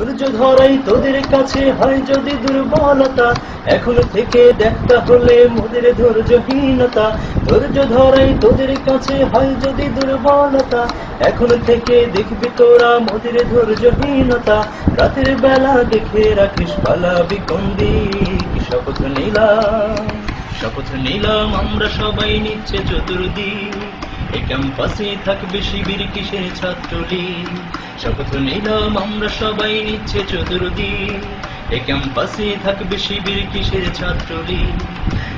ধৈর্য ধরাই তোদের কাছে হয় যদি দুর্বলতা। এখন থেকে দেখতে হলে মোদের ধৈর্যহীনতা। ধৈর্য ধরাই তোদের কাছে হয় যদি দুর্বলতা। এখন থেকে দেখবি তোরা মোদের ধৈর্যহীনতা। রাতের বেলা দেখে রাখিস পালা বিকন্দি, শপথ নিলাম শপথ নিলাম আমরা সবাই নিচ্ছে চতুর্দিক। এই ক্যাম্পাসে থাকবে শিবির কিসের ছাত্রলীগ? শপথ নিলাম আমরা সবাই নিচ্ছে চতুর্দিক। এই ক্যাম্পাসে থাকবে শিবির কিসের ছাত্রলীগ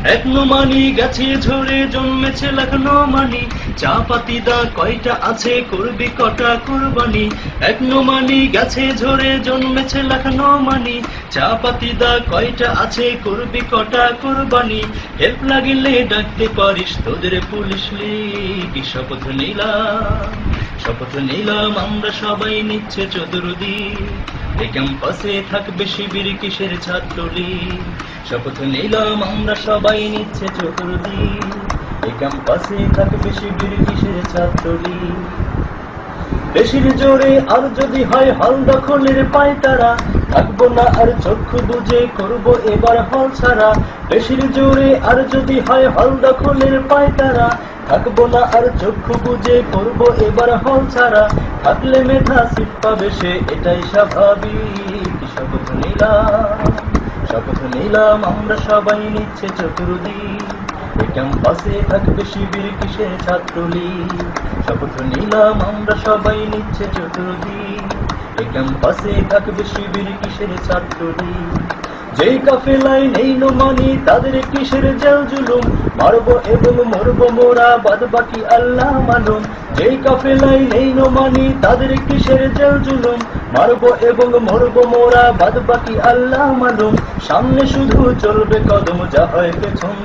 এক নমানি গাছে ঝরে জন্মেছে লাখ নমানি। চা পাতি দা কয়টা আছে, করবি কটা কোরবানি? এক নমানি গাছে ঝরে জন্মেছে লাখ নমানি। চা পাতি দা কয়টা আছে, করবি কটা কোরবানি? হেল্প লাগিলে ডাকতে পারিস তোদের পুলিশ লীগ। শপথ নিলাম শপথ নিলাম, আমরা সবাই নিচ্ছে চতুর্দিক। এই ক্যাম্পাসে থাকবে শিবির কিসের ছাত্রলীগ শপথ নিলাম আমরা সবাই নিচ্ছে চতুর্দিক এই ক্যাম্পাসে থাকবে শিবির কিসের ছাত্রলীগ বেশির জোরে আর যদি হয় হল দখলের পায় তারা। থাকব না আর চক্ষু বুঝে করব এবার হল ছাড়া। বেশির জোরে আর যদি হয় হল দখলের পায় তারা। থাকব না আর চক্ষু বুঝে করব এবার হল ছাড়া। থাকলে মেধা সিট পাবে সে, এটাই স্বাভাবিক। শপথ নিলাম শপথ নিলাম, আমরা সবাই নিচ্ছে চতুর্দিক। এই ক্যাম্পাসে থাকবে শিবির কিসের ছাত্রলীগ? শপথ নিলাম, আমরা সবাই নিচ্ছে চতুর্দিক। এই ক্যাম্পাসে থাকবে শিবির কিসের ছাত্রলীগ? যেই কাফেলায় নেই মানি, তাদের কিসের জেল জুলুম? মারবো এবং মরব মোরা বাদ বাকি আল্লাহ মালুম যেই কাফেলায় নেই মানি তাদের কিসের জেল জুলুম? মারবো এবং মরবো মোরা বাদ বাকি আল্লাহ মালুম। সামনে শুধু চলবে কদম, যা হয় পেছন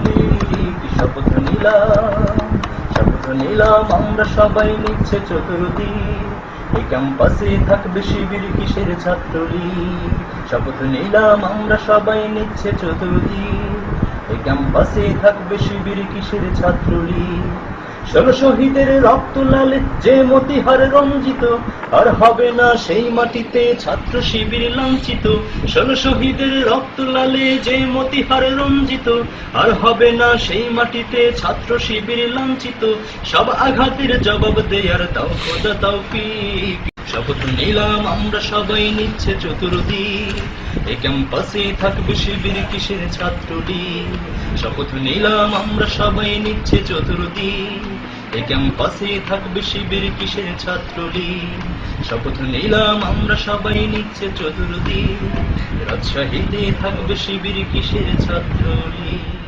শপথ নিলাম? শপথ নিলাম, আমরা সবাই নিচ্ছে চতুর্দিক। এই ক্যাম্পাসে থাকবে শিবির, কিসের ছাত্রলীগ? শপথ নিলাম, আমরা সবাই নিচ্ছে চতুর্দিক। এই ক্যাম্পাসে থাকবে শিবির, কিসের ছাত্রলীগ? ষোলো শহীদের রক্ত লালে যে মতিহার রঞ্জিত, আর হবে না সেই মাটিতে ছাত্র শিবির লাঞ্ছিত। ষোলো শহীদের রক্ত লালে যে মতিহার রঞ্জিত, আর হবে না সেই মাটিতে ছাত্র শিবির লাঞ্ছিত। সব আঘাতের জবাব দেয়ার দাও খোদা তৌফিক। শপথ নিলাম আমরা সবাই নিচ্ছে চতুর্দিক। এই ক্যাম্পাসে থাকবে শিবির কিসের ছাত্রলীগ? শপথ নিলাম আমরা সবাই নিচ্ছে চতুর্দিক। এই ক্যাম্পাসে থাকবে শিবির কিসের ছাত্রলীগ? শপথ নিলাম আমরা সবাই নিচ্ছে চতুর্দিক। রাজশাহীতে থাকবে শিবির কিসের ছাত্রলীগ?